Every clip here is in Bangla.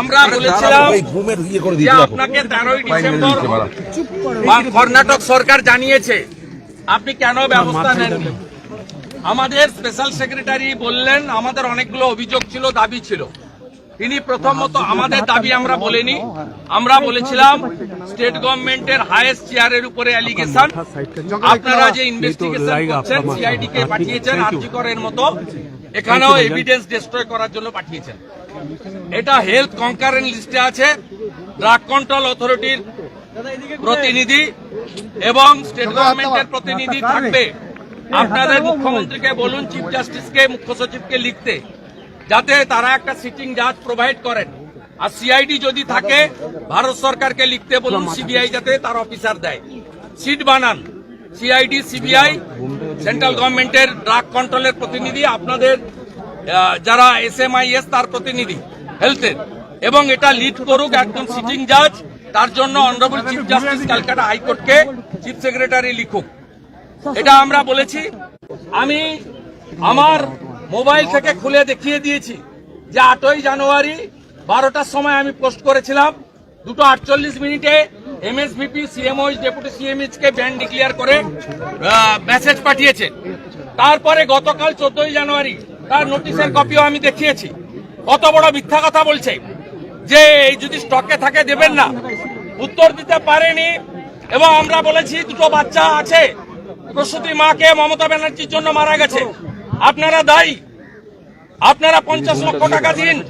আমরা বলেছিলাম ইয়ে যে আপনাকে তেরোই ডিসেম্বর কর্ণাটক সরকার জানিয়েছে আপনি কেন ব্যবস্থা নেননি? আমাদের স্পেশাল সেক্রেটারি বললেন আমাদের অনেকগুলো অভিযোগ ছিল দাবি ছিল। তিনি প্রথমত আমাদের দাবি আমরা বলিনি। আমরা বলেছিলাম স্টেট গভর্নমেন্টের হাইয়েস্ট চেয়ারের উপরে অ্যালিগেশন আপনারা যে ইনভেস্টিগেশন করছেন সিআইডি কে পাঠিয়েছেন আরজি করের মতো এখানেও এভিডেন্স ডিস্ট্রয় করার জন্য পাঠিয়েছেন। এটা হেলথ কনকারেন্ট লিস্টে আছে ড্রাগ কন্ট্রোল অথরিটির প্রতিনিধি এবং স্টেট গভর্নমেন্টের প্রতিনিধি থাকবে। আপনাদের মুখ্যমন্ত্রীকে বলুন চিফ জাস্টিসকে মুখ্য সচিবকে লিখতে, যাতে তারা একটা সিটিং জাজ প্রোভাইড করেন। আর সিআইডি যদি থাকে, ভারত সরকারকে লিখতে বলুন সিবিআই যাতে তার অফিসার দেয়। সিট বানান। সিআইডি সিবিআই সেন্ট্রাল গভর্নমেন্টের ড্রাগ কন্ট্রোলের প্রতিনিধি আপনাদের আহ, আই এস তার প্রতিনিধি হেলথের এবং এটা লিড করুক একজন সিটিং জাজ তার জন্য অনারেবল চিফ জাস্টিস ক্যালকাটা হাইকোর্টকে চিফ সেক্রেটারি লিখুক। এটা আমরা বলেছি। আমি আমার মোবাইল থেকে খুলে দেখিয়ে দিয়েছি যে আটই জানুয়ারি বারোটার সময় আমি পোস্ট করেছিলাম। দুটো আটচল্লিশ মিনিটে M S MSVP CMOH deputy CMH কে ব্যান ডিক্লেয়ার করে মেসেজ পাঠিয়েছে। তারপরে গতকাল চোদ্দই জানুয়ারি তার নোটিশের কপিও আমি দেখিয়েছি। কত বড় মিথ্যা কথা বলছে। যে এই যদি স্টকে থাকে দেবেন না। উত্তর দিতে পারেনি। এবং আমরা বলেছি, দুটো বাচ্চা আছে। প্রসূতি মাকে মমতা ব্যানার্জির জন্য মারা গেছে। আপনারা দায়ী। আপনারা পঞ্চাশ লক্ষ টাকা দিন।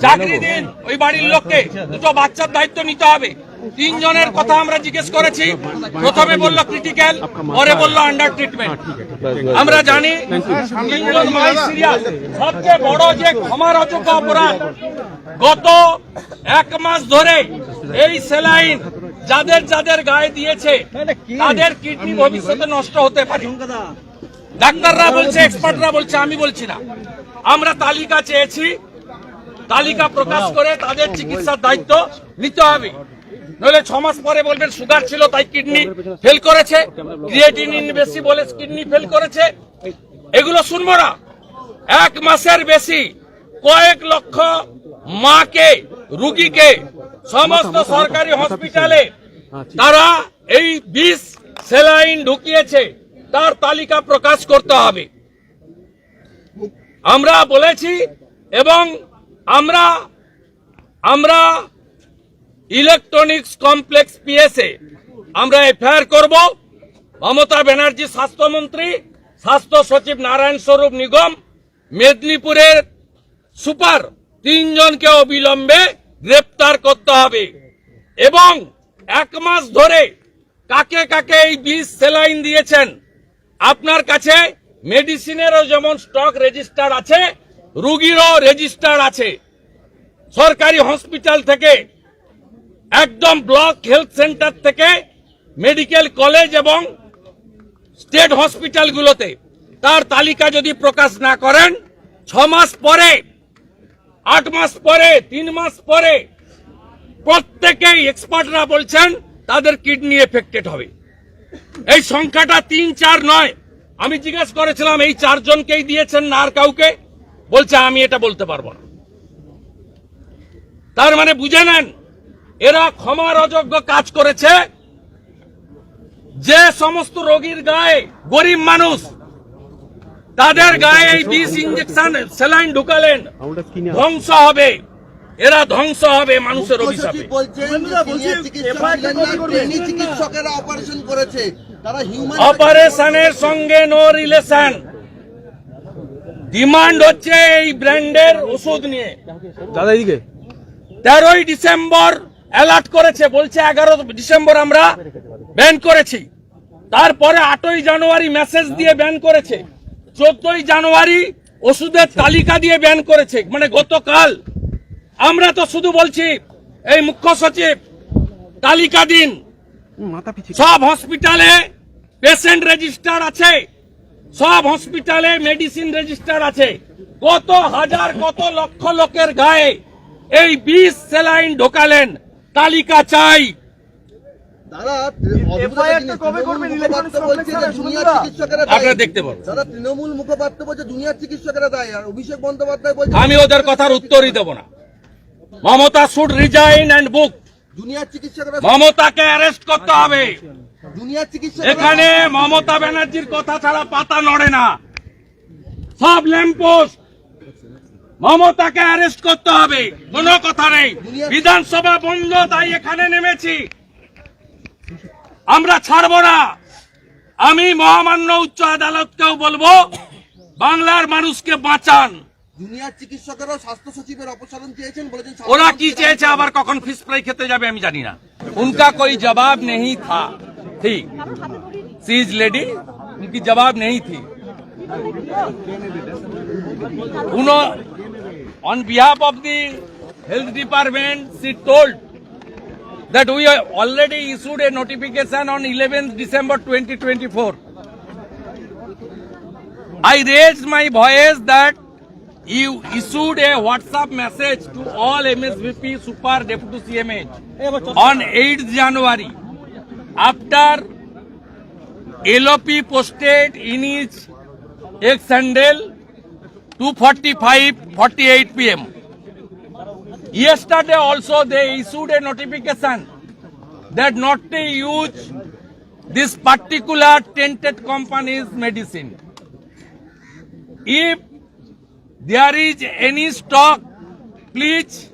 চাকরি দিন। ওই বাড়ির লোককে। দুটো বাচ্চার দায়িত্ব নিতে হবে। তিনজনের কথা আমরা জিজ্ঞেস করেছি। প্রথমে বলল ক্রিটিক্যাল পরে বলল আন্ডার ট্রিটমেন্ট আমরা জানি সবচেয়ে বড় যে ক্ষমার অযোগ্য অপরাধ, গত এক মাস ধরে এই সেলাইন যাদের যাদের গায়ে দিয়েছে, তাদের কিডনি ভবিষ্যতে নষ্ট হতে পারে। ডাক্তাররা বলছে এক্সপার্টরা বলছে, আমি বলছি না। আমরা তালিকা চেয়েছি, তালিকা প্রকাশ করে তাদের চিকিৎসার দায়িত্ব নিতে হবে। নইলে ছ মাস পরে বলবেন সুগার ছিল, তাই কিডনি ফেল করেছে। ক্রিয়েটিনিন বেশি বলে কিডনি ফেল করেছে। এগুলো শুনব না। এক মাসের বেশি কয়েক লক্ষ মাকে, রুগীকে সমস্ত সরকারি হসপিটালে তারা এই বিষ সেলাইন ঢুকিয়েছে, তার তালিকা প্রকাশ করতে হবে। আমরা বলেছি এবং আমরা আমরা ইলেকট্রনিক্স কমপ্লেক্স পিএসএ। আমরা এফআইআর করব। মমতা ব্যানার্জি স্বাস্থ্যমন্ত্রী স্বাস্থ্য সচিব নারায়ণ স্বরূপ নিগম, মেদিনীপুরের সুপার তিনজনকে অবিলম্বে গ্রেপ্তার করতে হবে। এবং এক মাস ধরে কাকে কাকে এই বিষ সেলাইন দিয়েছেন, আপনার কাছে মেডিসিনেরও যেমন স্টক রেজিস্টার আছে, রুগীরও রেজিস্টার আছে। সরকারি হসপিটাল থেকে একদম ব্লক হেলথ সেন্টার থেকে মেডিকেল কলেজ এবং স্টেট হসপিটালগুলোতে। তার তালিকা যদি প্রকাশ না করেন, ছ মাস পরে, আট মাস পরে, তিন মাস পরে প্রত্যেকেই এক্সপার্টরা বলছেন, তাদের কিডনি এফেক্টেড হবে। এই সংখ্যাটা তিন, চার নয়। আমি জিজ্ঞেস করেছিলাম, এই চারজনকেই দিয়েছেন না আর কাউকে? বলছে, আমি এটা বলতে পারব না। তার মানে বুঝে নেন এরা ক্ষমার অযোগ্য কাজ করেছে। যে সমস্ত রোগীর গায়ে গরিব মানুষ তাদের গায়ে এই বিষ ইঞ্জেকশন স্যালাইন ঢুকালেন ধ্বংস হবে। এরা ধ্বংস হবে মানুষের অভিশাপে। অপারেশনের সঙ্গে নো রিলেশন ডিমান্ড হচ্ছে এই ব্র্যান্ডের ওষুধ নিয়ে। দাদা এদিকে তেরোই ডিসেম্বর অ্যালার্ট করেছে, বলছে এগারো ডিসেম্বর আমরা ব্যান করেছি। তারপরে আটই জানুয়ারি মেসেজ দিয়ে ব্যান করেছে। চোদ্দই জানুয়ারি ওষুধের তালিকা দিয়ে ব্যান করেছে। মানে গতকাল। আমরা তো শুধু বলছি, এই মুখ্য সচিব, তালিকা দিন। সব হসপিটালে পেশেন্ট রেজিস্টার আছে। সব হসপিটালে মেডিসিন রেজিস্টার আছে। কত হাজার, কত লক্ষ লোকের গায়ে এই বিষ সেলাইন ঢোকালেন। তালিকা চাই। আপনারা দেখতে পাবেন তৃণমূল মুখপাত্র বলছে জুনিয়র চিকিৎসকেরা দায়ী আর অভিষেক বন্দ্যোপাধ্যায় বলছে আমি ওদের কথার উত্তরই দেব না। Mamata should resign and book junior চিকিৎসকরা মমতাকে অ্যারেস্ট করতে হবে। জুনিয়র চিকিৎসকরা এখানে মমতা ব্যানার্জির কথা ছাড়া পাতা নড়ে না। সব ল্যাম্পোস্ট মমতাকে অ্যারেস্ট করতে হবে কোনো কথা নেই বিধানসভা বন্ধ তাই এখানে নেমেছি আমরা ছাড়বো না আমি মহামান্য উচ্চ আদালতকেও বলবো বাংলার মানুষকে বাঁচান জুনিয়র চিকিৎসকরা স্বাস্থ্য সচিবের অপসারণ চেয়েছেন বলেছেন ওরা কি চেয়েছে আবার কখন ফিস ফ্রাই খেতে যাবে আমি জানি না उनका कोई जवाब नहीं था थी सी इज लेडी उनकी जवाब नहीं थी on behalf of the health department, she told that we have already issued a notification on 11th December 2024. I raised my voice that you issued a WhatsApp message to all MSVP Super Deputy CMH on 8th January after LOP posted in its his X handle 2:45 48 p.m. Yesterday also they issued a notification that not to use this particular tainted company's medicine. If there is any stock, please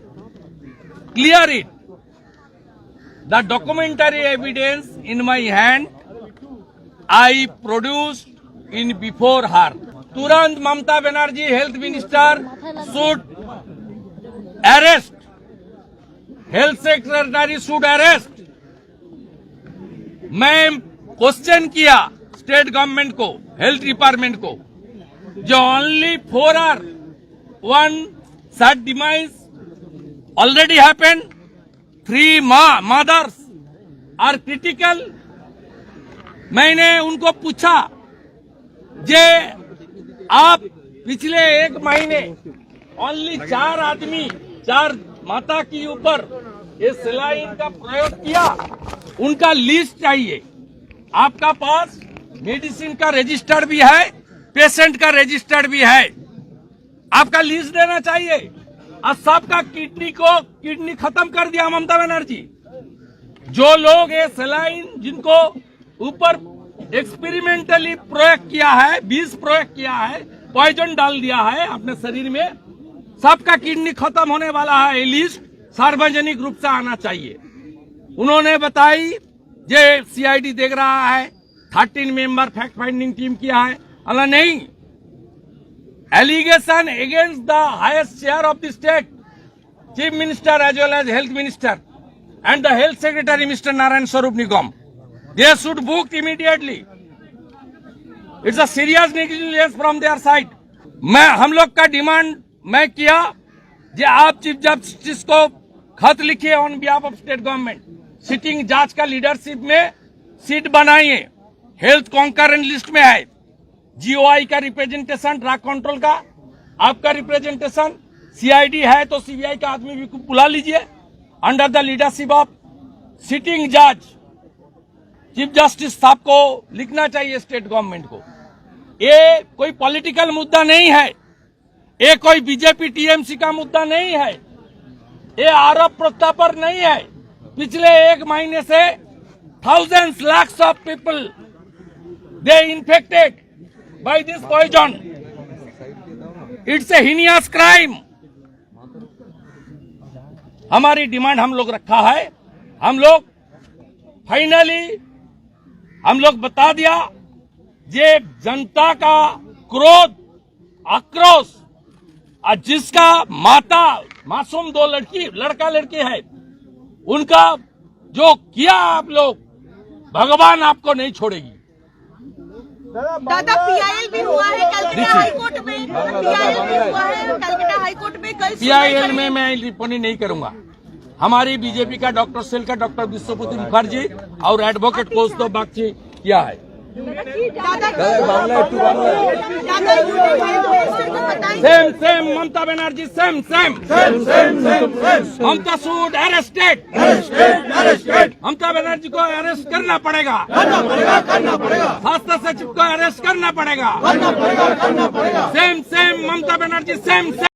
clear it. The documentary evidence in my hand I produced in before हार तुरंत Mamata Banerjee health minister should arrest health secretary should arrest मैं क्वेश्चन किया स्टेट गवर्नमेंट को हेल्थ डिपार्टमेंट को. जो only four are one sad demise already happened three मा मदर्स आर क्रिटिकल मैंने उनको पूछा जे आप पिछले एक महीने ओनली चार आदमी, चार माता के ऊपर ये सिलाइन का प्रयोग किया, उनका लिस्ट चाहिए। आपका पास मेडिसिन का रजिस्टर भी है पेशेंट का रजिस्टर भी है। आपका लिस्ट देना चाहिए। और सबका किडनी को किडनी खत्म कर दिया ममता बनर्जी। जो लोग ये सलाइन जिनको ऊपर एक्सपेरिमेंटली प्रयोग किया है, बीज प्रयोग किया है पॉइजन डाल दिया है अपने शरीर में। सबका किडनी खत्म होने वाला है ये लिस्ट सार्वजनिक रूप से आना चाहिए। उन्होंने बताई, जे सीआईडी देख रहा है thirteen member fact finding team किया है। अला नहीं allegation against the highest chair of the state chief minister as well as health minister and the health secretary mister Narayan Swarup nigam they should book immediately. It's a serious negligence from their side. मैं, हम लोग का डिमांड मैं किया जे आप चीफ जस्टिस को खत लिखिए on behalf of state government sitting जाँच का लीडरशिप में सीट बनाइए। हेल्थ कॉन्करेंट लिस्ट में है। जीओआई का रिप्रेजेंटेशन ड्रग कंट्रोल का आपका रिप्रेजेंटेशन सीआईडी है तो सीबीआई का आदमी भी बुला लीजिए। Under the leadership of sitting जज चीफ जस्टिस साहब को लिखना चाहिए स्टेट गवर्नमेंट को। ये कोई पॉलिटिकल मुद्दा नहीं है। ये कोई बीजेपी, टीएमसी का मुद्दा नहीं है। ये आरोप प्रत्यापर नहीं है। पिछले एक महीने से thousands lakhs of people they infected by this poison it's a heinous crime हमारी डिमांड हम लोग रखा है। हम लोग फाइनली हम लोग बता दिया ये जनता का क्रोध आक्रोश और जिसका माता मासूम दो लड़की लड़का लड़की है उनका जो किया आप लोग भगवान आपको नहीं छोड़ेगी। दादा पीआईएल भी हुआ है कलकत्ता हाई कोर्ट में। पीआईएल भी हुआ है कलकत्ता हाई कोर्ट में कल पीआईएल में मैं टिप्पणी नहीं करूँगा। हमारी बीजेपी का डॉक्टर सेल का डॉक्टर विश्वपति मुखर्जी और एडवोकेट कौस्तुभ बागची किया है? Shame shame Mamata Banerjee shame shame shame shame shame Mamata should arrested Mamata Banerjee को अरेस्ट करना पड़ेगा। करना पड़ेगा करना पड़ेगा। स्वास्थ्य सचिव को अरेस्ट करना पड़ेगा। करना पड़ेगा करना पड़ेगा। Shame shame Mamata Banerjee shame shame